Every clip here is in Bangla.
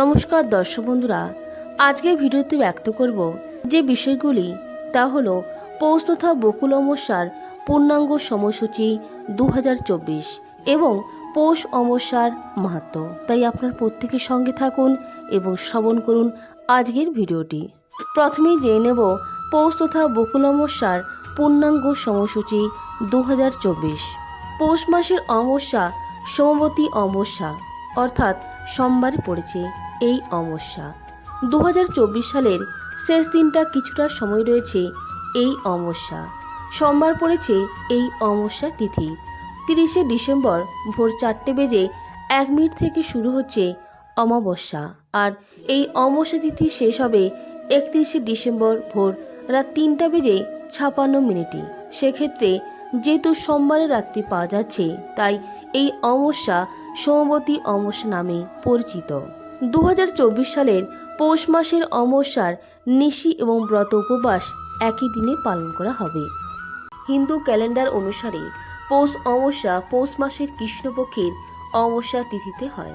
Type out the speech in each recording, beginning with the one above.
নমস্কার দর্শক বন্ধুরা, আজকের ভিডিওতে ব্যক্ত করব যে বিষয়গুলি তা হল পৌষ তথা বকুল অমস্যার পূর্ণাঙ্গ সময়সূচি দু হাজার চব্বিশ এবং পৌষ অমস্যার মাহাত্ম। তাই আপনার প্রত্যেকের সঙ্গে থাকুন এবং শ্রবণ করুন আজকের ভিডিওটি। প্রথমেই জেনে নেব পৌষ তথা বকুল অমস্যার পূর্ণাঙ্গ সময়সূচি দু হাজার চব্বিশ। পৌষ মাসের অমস্যা সোমবতী অমস্যা অর্থাৎ সোমবারে পড়েছে এই অমাবস্যা। দু সালের শেষ দিনটা কিছুটা সময় রয়েছে এই অমাবস্যা। সোমবার পড়েছে এই অমাবস্যা তিথি। তিরিশে ডিসেম্বর ভোর চারটে বেজে এক মিনিট থেকে শুরু হচ্ছে অমাবস্যা। আর এই অমাবস্যা তিথি শেষ হবে একত্রিশে ডিসেম্বর ভোর রাত তিনটা বেজে ছাপান্ন মিনিটে। সেক্ষেত্রে যেহেতু সোমবারের রাত্রি পাওয়া যাচ্ছে, তাই এই অমাবস্যা সোমবতী অমাবস্যা নামে পরিচিত। দু হাজার চব্বিশ সালের পৌষ মাসের অমাবস্যার নিশি এবং ব্রত উপবাস একই দিনে পালন করা হবে। হিন্দু ক্যালেন্ডার অনুসারে পৌষ অমাবস্যা পৌষ মাসের কৃষ্ণপক্ষের অমাবস্যা তিথিতে হয়।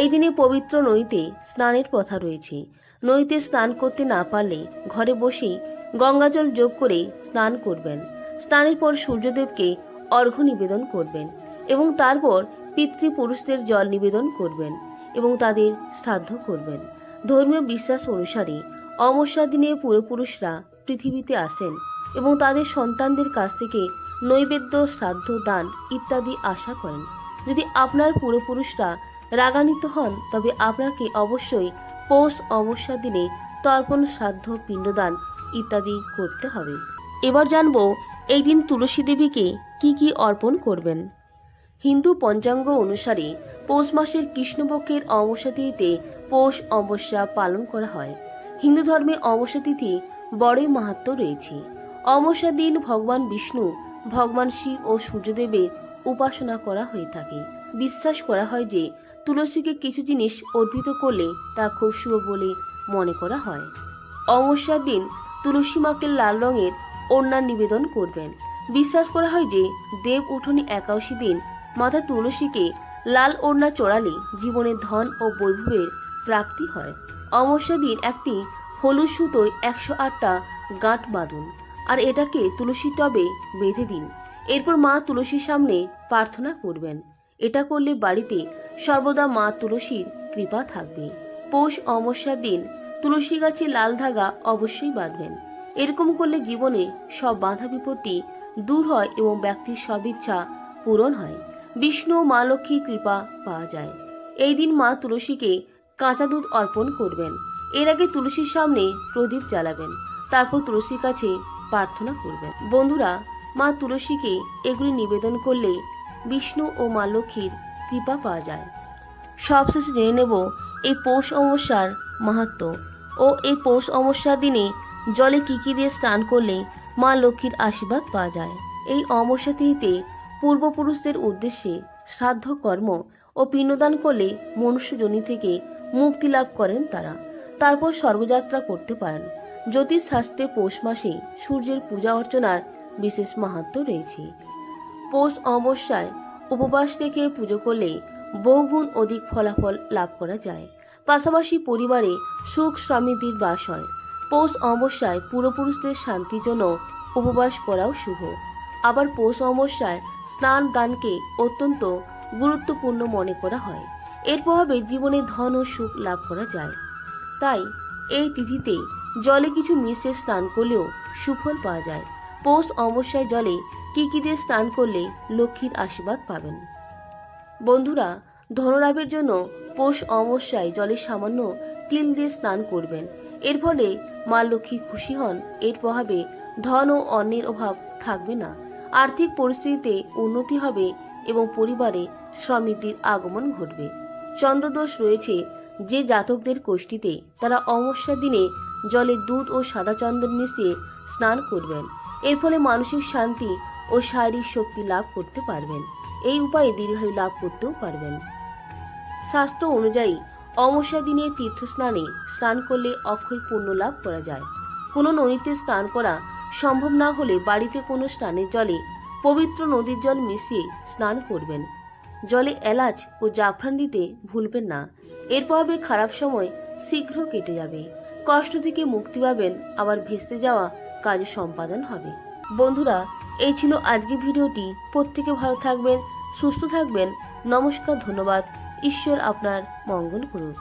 এই দিনে পবিত্র নদীতে স্নানের প্রথা রয়েছে। নদীতে স্নান করতে না পারলে ঘরে বসেই গঙ্গাজল যোগ করে স্নান করবেন। স্নানের পর সূর্যদেবকে অর্ঘ্য নিবেদন করবেন এবং তারপর পিতৃপুরুষদের জল নিবেদন করবেন এবং তাদের শ্রাদ্ধ করবেন। ধর্মীয় বিশ্বাস অনুসারে অমাবস্যার দিনে পূর্বপুরুষরা পৃথিবীতে আসেন এবং তাদের সন্তানদের কাছ থেকে নৈবেদ্য, শ্রাদ্ধ, দান ইত্যাদি আশা করেন। যদি আপনার পূর্বপুরুষরা রাগান্বিত হন, তবে আপনাকে অবশ্যই পৌষ অমাবস্যার দিনে তর্পণ, শ্রাদ্ধ, পিণ্ডদান ইত্যাদি করতে হবে। এবার জানব এই দিন তুলসী দেবীকে কি কি অর্পণ করবেন? হিন্দু পঞ্চাঙ্গ অনুসারে পৌষ মাসের কৃষ্ণপক্ষের অমাবস্যা তিথিতে পৌষ অমাবস্যা পালন করা হয়। হিন্দু ধর্মে অমাবস্যা তিথি বড়ই মাহাত্ম রয়েছে। অমাবস্যার দিন ভগবান বিষ্ণু, ভগবান শিব ও সূর্যদেবের উপাসনা করা হয়ে থাকে। বিশ্বাস করা হয় যে তুলসীকে কিছু জিনিস অর্পিত করলে তা খুব শুভ বলে মনে করা হয়। অমাবস্যার দিন তুলসী মাকে লাল রঙের ওড়না নিবেদন করবেন। বিশ্বাস করা হয় যে, দেব উঠোনি একাশি দিন মাতা তুলসীকে লাল ওড়না চড়ালে জীবনে ধন ও বৈভবের প্রাপ্তি হয়। অমাবস্যা দিন একটি হলুদ সুতোয় একশো আটটা গাঁট বাঁধুন আর এটাকে তুলসী টবে বেঁধে দিন। এরপর মা তুলসীর সামনে প্রার্থনা করবেন। এটা করলে বাড়িতে সর্বদা মা তুলসীর কৃপা থাকবে। পৌষ অমাবস্যার দিন তুলসী গাছে লাল ধাগা অবশ্যই বাঁধবেন। এরকম করলে জীবনে সব বাধা বিপত্তি দূর হয় এবং ব্যক্তির সব ইচ্ছা পূরণ হয়। বিষ্ণু, মা লক্ষ্মীর কৃপা পাওয়া যায়। এই দিন মা তুলসীকে কাঁচা দুধ অর্পণ করবেন। এর আগে তুলসীর সামনে প্রদীপ জ্বালাবেন। তারপর তুলসীর কাছে প্রার্থনা করবেন। বন্ধুরা, মা তুলসীকে এগুলি নিবেদন করলে বিষ্ণু ও মা লক্ষ্মীর কৃপা পাওয়া যায়। সবশেষে জেনে নেব, এই পৌষ অমাবস্যার মাহাত্ম ও এই পৌষ অমাবস্যার দিনে জলে কী কী দিয়ে স্নান করলে মা লক্ষ্মীর আশীর্বাদ পাওয়া যায়। এই অমাবস্যা পূর্বপুরুষদের উদ্দেশ্যে শ্রাদ্ধ কর্ম ও পিণ্ডদান করলে মনুষ্যজনী থেকে মুক্তি লাভ করেন তারা। তারপর স্বর্গযাত্রা করতে পারেন। জ্যোতিষ শাস্ত্রে পৌষ মাসে সূর্যের পূজা অর্চনার বিশেষ মাহাত্ম রয়েছে। পৌষ অমাবস্যায় উপবাস রেখে পুজো করলে বহুগুণ অধিক ফলাফল লাভ করা যায়। পাশাপাশি পরিবারে সুখ সমৃদ্ধির বাস হয়। পৌষ অমাবস্যায় পূর্বপুরুষদের শান্তির জন্য উপবাস করাও শুভ। আবার পৌষ অমাবস্যায় স্নান দানকে অত্যন্ত গুরুত্বপূর্ণ মনে করা হয়। এর প্রভাবে জীবনে ধন ও সুখ লাভ করা যায়। তাই এই তিথিতে জলে কিছু মিশে স্নান করলেও সুফল পাওয়া যায়। পৌষ অমাবস্যায় জলে কি কি দিয়ে স্নান করলে লক্ষ্মীর আশীর্বাদ পাবেন? বন্ধুরা, ধনলাভের জন্য পৌষ অমাবস্যায় জলে সামান্য তিল দিয়ে স্নান করবেন। এর ফলে মা লক্ষ্মী খুশি হন। এর প্রভাবে ধন ও অন্যের অভাব থাকবে না। আর্থিক পরিস্থিতিতে উন্নতি হবে এবং পরিবারে সমৃদ্ধির আগমন ঘটবে। চন্দ্রদোষ রয়েছে যে জাতকদের কোষ্ঠীতে। তারা অমাবস্যার দিনে জলে দুধ ও সাদা চন্দন মিশিয়ে স্নান করবেন। এর ফলে মানসিক শান্তি ও শারীরিক শক্তি লাভ করতে পারবেন। এই উপায়ে দীর্ঘায়ু লাভ করতেও পারবেন। শাস্ত্র অনুযায়ী অমাবস্যা দিনে তীর্থস্নানে স্নান করলে অক্ষয় পুণ্য লাভ করা যায়। কোনো নদীতে স্নান করা সম্ভব না হলে বাড়িতে কোনো স্নানের জলে পবিত্র নদীর জল মিশিয়ে স্নান করবেন। জলে এলাচ ও জাফরান দিতে ভুলবেন না। এরপর হবে খারাপ সময়, শীঘ্র কেটে যাবে। কষ্ট থেকে মুক্তি পাবেন, আবার ভেস্তে যাওয়া কাজ সম্পাদন হবে। বন্ধুরা, এই ছিল আজকের ভিডিওটি। প্রত্যেকে ভালো থাকবেন, সুস্থ থাকবেন। নমস্কার, ধন্যবাদ। ঈশ্বর আপনার মঙ্গল করুক